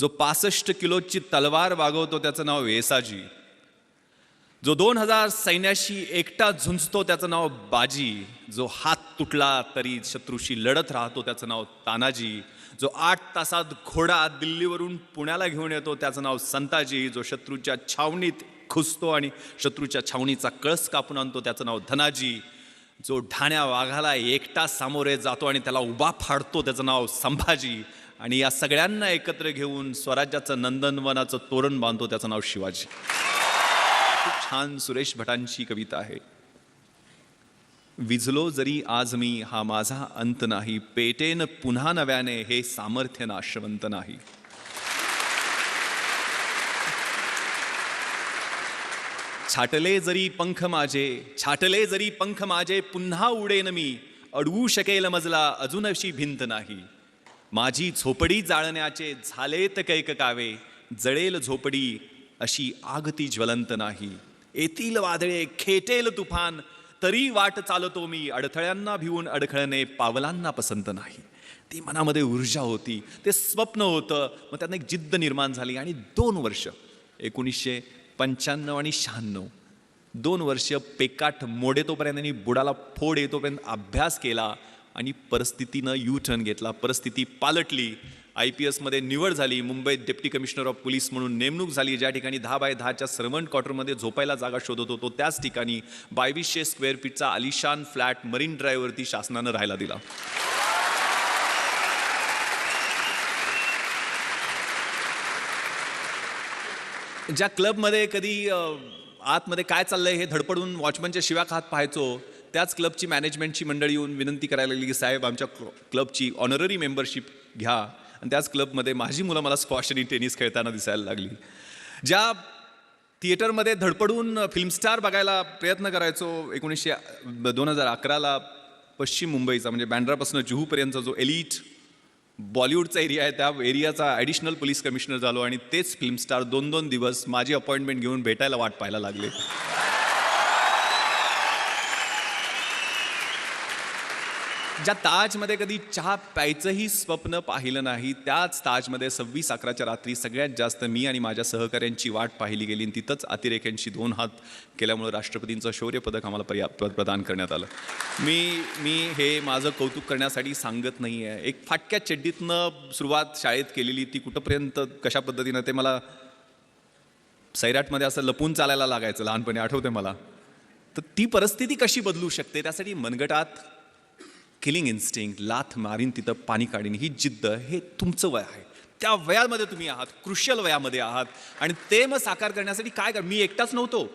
जो पासष्ट किलोची तलवार वागवतो त्याचं नाव वेसाजी. जो दोन हजार सैन्याशी एकटा झुंजतो त्याचं नाव बाजी. जो हात तुटला तरी शत्रूशी लढत राहतो त्याचं नाव तानाजी. जो आठ तासात घोडा दिल्लीवरून पुण्याला घेऊन येतो त्याचं नाव संताजी. जो शत्रूच्या छावणीत खुसतो आणि शत्रूच्या छावणीचा कळस कापून आणतो त्याचं नाव धनाजी. जो ढाण्या वाघाला एकटा सामोरे जातो आणि त्याला उभा फाडतो त्याचं नाव संभाजी. आणि या सगळ्यांना एकत्र घेऊन स्वराज्याचं नंदनवनाचं तोरण बांधतो त्याचं नाव शिवाजी. खूप छान सुरेश भटांची कविता आहे. विझलो जरी आज मी हा माझा अंत नाही. पेटेन पुन्हा नव्याने हे सामर्थ्य नाशवंत नाही. छाटले जरी पंख माझे छाटले जरी पंख माझे पुन्हा उडेन मी. अडवू शकेल मजला अजून अशी भिंत नाही. माझी झोपडी जाळण्याचे झालेत कैक कावे जळेल झोपडी अशी आग ती ज्वलंत नाही. येतील वादळे खेटेल तुफान तरी वाट चालतो मी अडथळ्यांना भिवून अडखळणे पावलांना पसंत नाही. ती मनामध्ये ऊर्जा होती ते स्वप्न होतं मग त्यांना एक जिद्द निर्माण झाली आणि दोन वर्ष एकोणीसशे पंच्याण्णव आणि शहाण्णव दोन वर्ष पेकाट मोडेतोपर्यंत आणि बुडाला फोड येतोपर्यंत अभ्यास केला आणि परिस्थितीनं यू टर्न घेतला. परिस्थिती पालटली. आय पी एसमध्ये निवड झाली. मुंबईत डेप्टी कमिशनर ऑफ पोलीस म्हणून नेमणूक झाली. ज्या ठिकाणी दहा बाय दहाच्या सर्वंट क्वार्टरमध्ये झोपायला जागा शोधत होतो त्याच ठिकाणी बावीसशे स्क्वेअर फीटचा आलिशान फ्लॅट मरीन ड्राईव्हवरती शासनानं राहायला दिला. ज्या क्लबमध्ये कधी आतमध्ये काय चाललंय हे धडपडून वॉचमनच्या शिव्या खात पाहायचो त्याच क्लबची मॅनेजमेंटची मंडळी येऊन विनंती करायला लागली की साहेब आमच्या क्लबची ऑनररी मेंबरशिप घ्या. आणि त्याच क्लबमध्ये माझी मुलं मला स्क्वॉश आणि टेनिस खेळताना दिसायला लागली. ज्या थिएटरमध्ये धडपडून फिल्मस्टार बघायला प्रयत्न करायचो एकोणीसशे दोन हजार अकराला पश्चिम मुंबईचा म्हणजे बँड्रापासून जुहूपर्यंतचा जो एलिट बॉलिवूडचा एरिया आहे त्या एरियाचा ॲडिशनल पोलीस कमिशनर झालो आणि तेच फिल्म स्टार दोन दोन दिवस माझी अपॉइंटमेंट घेऊन भेटायला वाट पाहायला लागले. ज्या ताजमध्ये कधी चहा प्यायचंही स्वप्न पाहिलं नाही त्याच ताजमध्ये सव्वीस अकराच्या रात्री सगळ्यात जास्त मी आणि माझ्या सहकाऱ्यांची वाट पाहिली गेली आणि तिथंच अतिरेक्यांशी दोन हात केल्यामुळं राष्ट्रपतींचं शौर्य पदक आम्हाला पर्या प्रदान करण्यात आलं. मी मी हे माझं कौतुक करण्यासाठी सांगत नाही आहे एक फाटक्या चड्डीतनं सुरुवात शाळेत केलेली ती कुठंपर्यंत कशा पद्धतीनं ते मला सैराटमध्ये असं लपून चालायला लागायचं लहानपणी आठवते मला. तर ती परिस्थिती कशी बदलू शकते? त्यासाठी मनगटात किलिंग इन्स्टिंग लाथ मारीन तिथं पाणी काढीन ही जिद्द हे तुमचं वय आहे. त्या वयामध्ये तुम्ही आहात क्रुशल वयामध्ये आहात. आणि ते मग साकार करण्यासाठी काय कर मी एकटाच नव्हतो.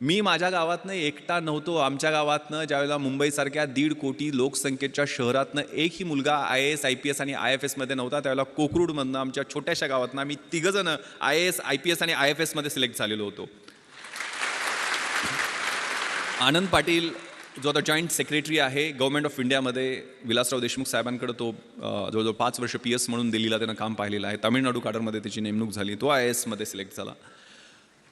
मी माझ्या गावातनं एकटा नव्हतो. आमच्या गावातनं ज्यावेळेला मुंबईसारख्या दीड कोटी लोकसंख्येच्या शहरातनं एकही मुलगा I A S I P S आणि आय एफ एसमध्ये नव्हता त्यावेळेला कोकरूडमधनं आमच्या छोट्याशा गावातनं आम्ही तिघंजणं I A S I P S आणि आय एफ एसमध्ये सिलेक्ट झालेलो होतो. आनंद पाटील जो आता जॉईंट सेक्रेटरी आहे गव्हर्मेंट ऑफ इंडियामध्ये विलासराव देशमुख साहेबांकडे तो जवळजवळ पाच वर्ष पी एस म्हणून दिल्लीला त्यांना काम पाहिलेलं आहे. तामिळनाडू काडरमध्ये त्याची नेमणूक झाली. तो आय एसमध्ये सिलेक्ट झाला.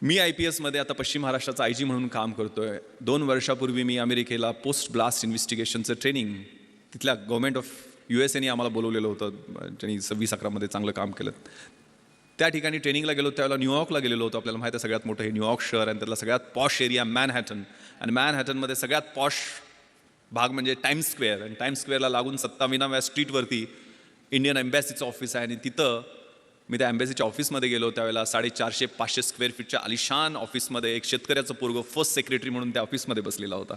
मी आय पी एसमध्ये आता पश्चिम महाराष्ट्राचा आय जी म्हणून काम करतो आहे दोन वर्षापूर्वी मी अमेरिकेला पोस्ट ब्लास्ट इन्व्हेस्टिगेशनचं ट्रेनिंग तिथल्या गव्हर्मेंट ऑफ यू एस एने आम्हाला बोलवलेलं होतं. ज्यांनी सव्वीस अकरामध्ये चांगलं काम केलं. त्या ठिकाणी ट्रेनिंगला गेलो त्यावेळेला न्यूयॉर्कला गेलेलो होतो. आपल्याला माहिती आहे सगळ्यात मोठं हे न्यूयॉर्क शहर आणि त्यातला सगळ्यात पॉश एरिया मॅनहॅटन आणि मॅनहॅटनमध्ये सगळ्यात पॉश भाग म्हणजे टाईम्स स्क्वेअर आणि टाइम स्क्वेअरला लागून सत्ताविनाव्या स्ट्रीटवरती इंडियन एम्बॅसीचं ऑफिस आहे. आणि तिथं मी त्या एम्बॅसीच्या ऑफिसमध्ये गेलो. त्यावेळेला साडेचारशे पाचशे स्क्वेअर फीटच्या आलिशान ऑफिसमध्ये एक शेतकऱ्याचं पोरग फर्स्ट सेक्रेटरी म्हणून त्या ऑफिसमध्ये बसलेला होता.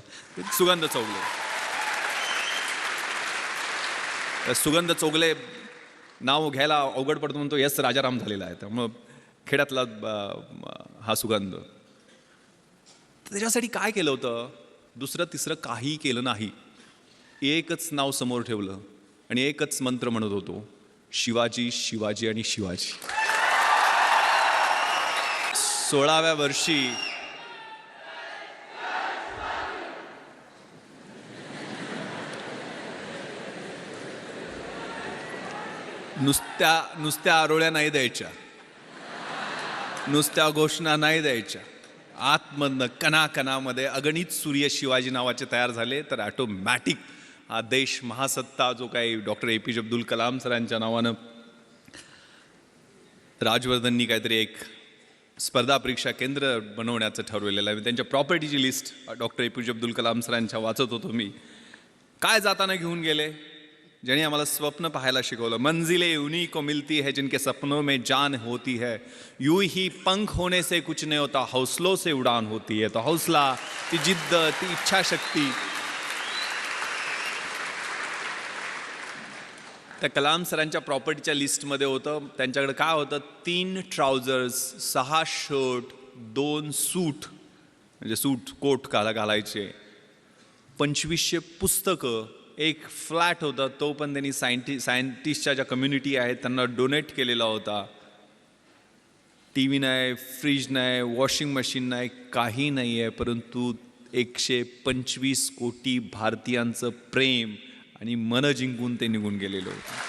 सुगंध चौगले. सुगंध चौगले नाव घ्यायला अवघड पडतो म्हणून तो यस राजाराम झालेला आहे. त्यामुळं खेड्यातला हा सुगंध. त्याच्यासाठी काय केलं होतं? दुसरं तिसरं काही केलं नाही. एकच नाव समोर ठेवलं आणि एकच मंत्र म्हणत होतो शिवाजी शिवाजी आणि शिवाजी. सोळाव्या वर्षी नुसत्या नुसत्या आरोळ्या नाही द्यायच्या. नुसत्या घोषणा नाही द्यायच्या. आतमधनं कणाकणामध्ये अगणित सूर्य शिवाजी नावाचे तयार झाले तर ॲटोमॅटिक हा देश महासत्ता जो काही doctor A P J Abdul Kalam सरांच्या नावानं राजवर्धननी काहीतरी एक स्पर्धा परीक्षा केंद्र बनवण्याचं ठरवलेलं आहे. त्यांच्या प्रॉपर्टीची list doctor A P J Abdul Kalam सरांच्या वाचत होतो मी. काय जाताना घेऊन गेले? ज्याने आम्हाला स्वप्न पाहायला शिकवलं मंजिले उन्हीं को मिलती है जिनके सपनों में जान होती है। यूं ही पंख होने से कुछ नहीं होता हौसलों से उड़ान होती है। तो हौसला ती जिद्द ती इच्छाशक्ती। त्या कलाम सरांच्या प्रॉपर्टीच्या लिस्टमध्ये होतं त्यांच्याकडे काय होतं तीन ट्राउझर्स सहा शर्ट दोन सूट म्हणजे सूट कोट घाला घालायचे पंचवीसशे पुस्तकं एक फ्लॅट होता तो पण त्यांनी सायंटि सायंटिस्टच्या ज्या कम्युनिटी आहेत त्यांना डोनेट केलेला होता. टी व्ही नाही फ्रीज नाही वॉशिंग मशीन नाही काही नाही आहे परंतु एकशे पंचवीस कोटी भारतीयांचं प्रेम आणि मन जिंकून ते निघून गेलेलं होतं.